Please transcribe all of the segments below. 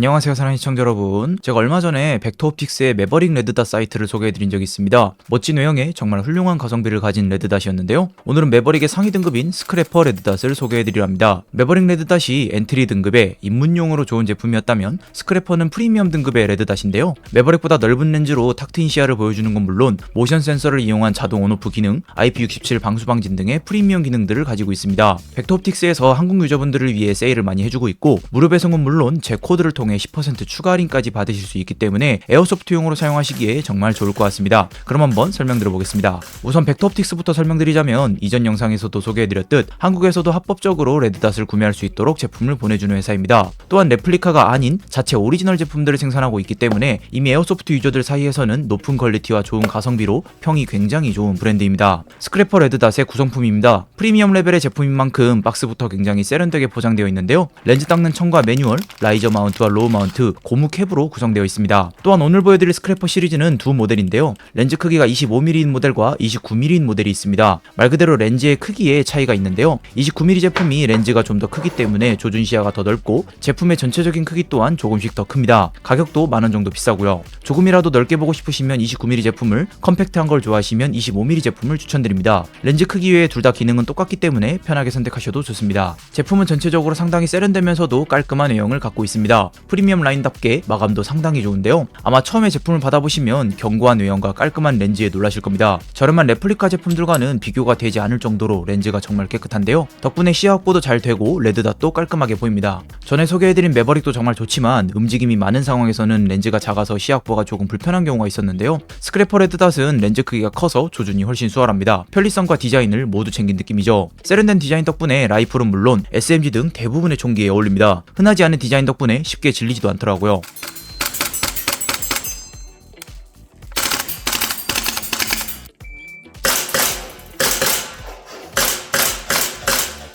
안녕하세요 사랑하는 시청자 여러분. 제가 얼마 전에 벡터옵틱스의 매버릭 레드닷 사이트를 소개해드린 적이 있습니다. 멋진 외형에 정말 훌륭한 가성비를 가진 레드닷이었는데요. 오늘은 매버릭의 상위 등급인 스크래퍼 레드닷을 소개해드리려 합니다. 매버릭 레드닷이 엔트리 등급의 입문용으로 좋은 제품이었다면 스크래퍼는 프리미엄 등급의 레드닷인데요. 매버릭보다 넓은 렌즈로 탁 트인 시야를 보여주는 건 물론 모션 센서를 이용한 자동 온오프 기능 IP67 방수 방진 등의 프리미엄 기능들을 가지고 있습니다. 벡터옵틱스에서 한국 유저분들을 위해 세일을 많이 해주고 있고 무료 배송은 물론 제 코드를 통해 10% 추가 할인까지 받으실 수 있기 때문에 에어소프트용으로 사용하시기에 정말 좋을 것 같습니다. 그럼 한번 설명드려 보겠습니다. 우선 벡터옵틱스부터 설명드리자면 이전 영상에서도 소개해드렸듯 한국에서도 합법적으로 레드닷을 구매할 수 있도록 제품을 보내주는 회사입니다. 또한 레플리카가 아닌 자체 오리지널 제품들을 생산하고 있기 때문에 이미 에어소프트 유저들 사이에서는 높은 퀄리티와 좋은 가성비로 평이 굉장히 좋은 브랜드입니다. 스크래퍼 레드닷의 구성품입니다. 프리미엄 레벨의 제품인 만큼 박스부터 굉장히 세련되게 포장되어 있는데요. 렌즈 닦는 청과 매뉴얼, 라이저 마운트와 로우 마운트, 고무 캡으로 구성되어 있습니다. 또한 오늘 보여드릴 스크래퍼 시리즈는 두 모델인데요. 렌즈 크기가 25mm인 모델과 29mm인 모델이 있습니다. 말 그대로 렌즈의 크기에 차이가 있는데요. 29mm 제품이 렌즈가 좀 더 크기 때문에 조준 시야가 더 넓고 제품의 전체적인 크기 또한 조금씩 더 큽니다. 가격도 만원 정도 비싸고요. 조금이라도 넓게 보고 싶으시면 29mm 제품을, 컴팩트한 걸 좋아하시면 25mm 제품을 추천드립니다. 렌즈 크기 외에 둘 다 기능은 똑같기 때문에 편하게 선택하셔도 좋습니다. 제품은 전체적으로 상당히 세련되면서도 깔끔한 외형을 갖고 있습니다. 프리미엄 라인답게 마감도 상당히 좋은데요. 아마 처음에 제품을 받아보시면 견고한 외형과 깔끔한 렌즈에 놀라실 겁니다. 저렴한 레플리카 제품들과는 비교가 되지 않을 정도로 렌즈가 정말 깨끗한데요. 덕분에 시야 확보도 잘 되고 레드닷도 깔끔하게 보입니다. 전에 소개해드린 매버릭도 정말 좋지만 움직임이 많은 상황에서는 렌즈가 작아서 시야 확보가 조금 불편한 경우가 있었는데요. 스크래퍼 레드닷은 렌즈 크기가 커서 조준이 훨씬 수월합니다. 편리성과 디자인을 모두 챙긴 느낌이죠. 세련된 디자인 덕분에 라이플은 물론 SMG 등 대부분의 총기에 어울립니다. 흔하지 않은 디자인 덕분에 쉽게 질리지도 않더라고요.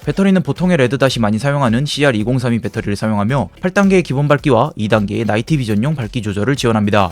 배터리는 보통의 레드닷이 많이 사용하는 CR2032 배터리를 사용하며 8단계의 기본 밝기와 2단계의 나이트 비전용 밝기 조절을 지원합니다.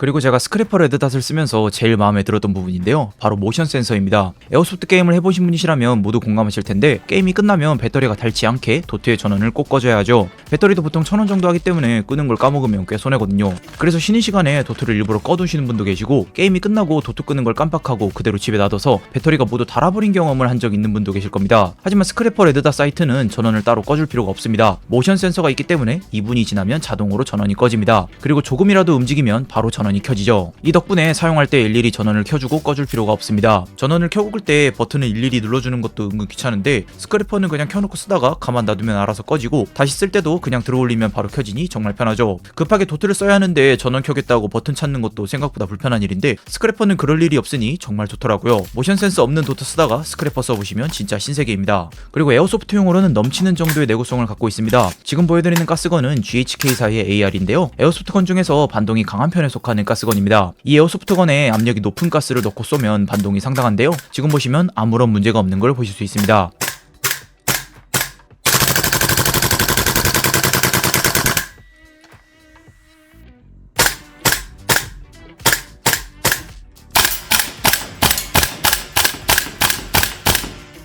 그리고 제가 스크래퍼 레드닷을 쓰면서 제일 마음에 들었던 부분인데요. 바로 모션 센서입니다. 에어소프트 게임을 해보신 분이시라면 모두 공감하실 텐데 게임이 끝나면 배터리가 닳지 않게 도트의 전원을 꼭 꺼줘야 하죠. 배터리도 보통 1000원 정도 하기 때문에 끄는 걸 까먹으면 꽤 손해거든요. 그래서 쉬는 시간에 도트를 일부러 꺼두시는 분도 계시고 게임이 끝나고 도트 끄는 걸 깜빡하고 그대로 집에 놔둬서 배터리가 모두 닳아버린 경험을 한 적 있는 분도 계실 겁니다. 하지만 스크래퍼 레드닷 사이트는 전원을 따로 꺼줄 필요가 없습니다. 모션 센서가 있기 때문에 2분이 지나면 자동으로 전원이 꺼집니다. 그리고 조금이라도 움직이면 바로 전원이 켜지죠. 이 덕분에 사용할 때 일일이 전원을 켜주고 꺼줄 필요가 없습니다. 전원을 켜고 끌 때 버튼을 일일이 눌러주는 것도 은근 귀찮은데 스크래퍼는 그냥 켜놓고 쓰다가 가만 놔두면 알아서 꺼지고 다시 쓸 때도 그냥 들어올리면 바로 켜지니 정말 편하죠. 급하게 도트를 써야 하는데 전원 켜겠다고 버튼 찾는 것도 생각보다 불편한 일인데 스크래퍼는 그럴 일이 없으니 정말 좋더라고요. 모션 센서 없는 도트 쓰다가 스크래퍼 써보시면 진짜 신세계입니다. 그리고 에어소프트용으로는 넘치는 정도의 내구성을 갖고 있습니다. 지금 보여드리는 가스건은 GHK사의 AR인데요. 에어소프트건 중에서 반동이 강한 편에 속하는 가스건입니다. 이 에어소프트건에 압력이 높은 가스를 넣고 쏘면 반동이 상당한데요. 지금 보시면 아무런 문제가 없는 걸 보실 수 있습니다.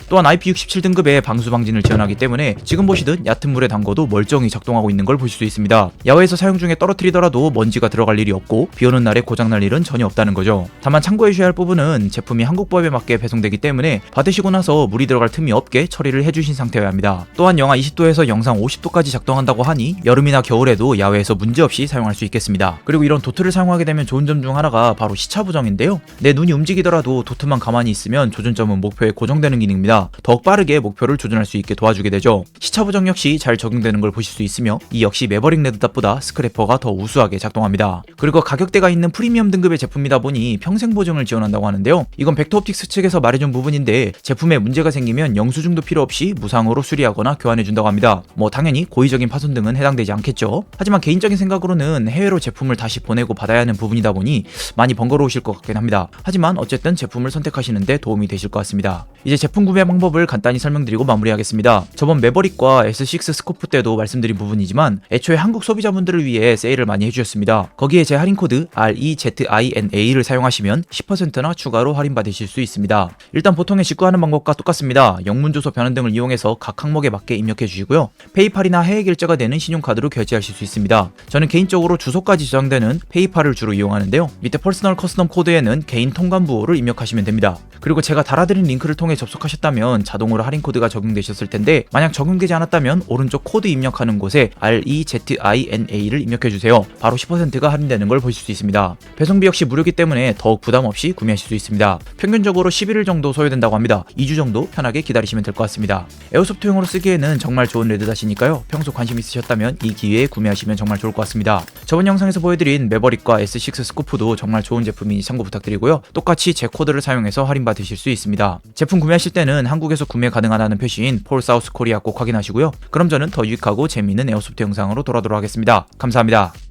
또한 IP67 등급의 방수 방진을 지원하기 때문에 지금 보시듯 얕은 물에 담궈도 멀쩡히 작동하고 있는 걸 보실 수 있습니다. 야외에서 사용 중에 떨어뜨리더라도 먼지가 들어갈 일이 없고 비 오는 날에 고장 날 일은 전혀 없다는 거죠. 다만 참고해 주셔야 할 부분은 제품이 한국법에 맞게 배송되기 때문에 받으시고 나서 물이 들어갈 틈이 없게 처리를 해주신 상태여야 합니다. 또한 영하 20도에서 영상 50도까지 작동한다고 하니 여름이나 겨울에도 야외에서 문제없이 사용할 수 있겠습니다. 그리고 이런 도트를 사용하게 되면 좋은 점 중 하나가 바로 시차 부정인데요. 내 눈이 움직이더라도 도트만 가만히 있으면 조준점은 목표에 고정되는 기능입니다. 더욱 빠르게 목표를 조준할 수 있게 도와주게 되죠. 시차 부정 역시 잘 적용되는 걸 보실 수 있으며 이 역시 매버릭 레드닷보다 스크래퍼가 더 우수하게 작동합니다. 그리고 가격대가 있는 프리미엄 등급의 제품이다 보니 평생 보증을 지원한다고 하는데요. 이건 벡터옵틱스 측에서 말해준 부분인데 제품에 문제가 생기면 영수증도 필요 없이 무상으로 수리하거나 교환해준다고 합니다. 뭐 당연히 고의적인 파손 등은 해당되지 않겠죠. 하지만 개인적인 생각으로는 해외로 제품을 다시 보내고 받아야 하는 부분이다 보니 많이 번거로우실 것 같긴 합니다. 하지만 어쨌든 제품을 선택하시는데 도움이 되실 것 같습니다. 이제 제품 구매 방법을 간단히 설명드리고 마무리하겠습니다. 저번 매버릭과 S6 스코프 때도 말씀드린 부분이지만 애초에 한국 소비자분들을 위해 세일을 많이 해주셨습니다. 거기에 제 할인 코드 REZINA를 사용하시면 10%나 추가로 할인받으실 수 있습니다. 일단 보통의 직구하는 방법과 똑같습니다. 영문 주소 변환 등을 이용해서 각 항목에 맞게 입력해 주시고요. 페이팔이나 해외 결제가 되는 신용카드로 결제하실 수 있습니다. 저는 개인적으로 주소까지 저장되는 페이팔을 주로 이용하는데요. 밑에 퍼스널 커스텀 코드에는 개인 통관 부호를 입력하시면 됩니다. 그리고 제가 달아드린 링크를 통해 접속하셨다면 자동으로 할인 코드가 적용되셨을 텐데 만약 적용되지 않았다면 오른쪽 코드 입력하는 곳에 REZINA를 입력해 주세요. 바로 10%가 할인되는 걸 보실 수 있습니다. 배송비 역시 무료이기 때문에 더욱 부담 없이 구매하실 수 있습니다. 평균적으로 11일 정도 소요된다고 합니다. 2주 정도 편하게 기다리시면 될 것 같습니다. 에어소프트용으로 쓰기에는 정말 좋은 레드닷이니까요. 평소 관심 있으셨다면 이 기회에 구매하시면 정말 좋을 것 같습니다. 저번 영상에서 보여드린 매버릭과 S6 스코프도 정말 좋은 제품이니 참고 부탁드리고요. 똑같이 제 코드를 사용해서 할인받으실 수 있습니다. 제품 구매하실 때는 한국에서 구매 가능하다는 표시인 폴 사우스 코리아 꼭 확인하시고요. 그럼 저는 더 유익하고 재미있는 에어소프트 영상으로 돌아오도록 하겠습니다. 감사합니다.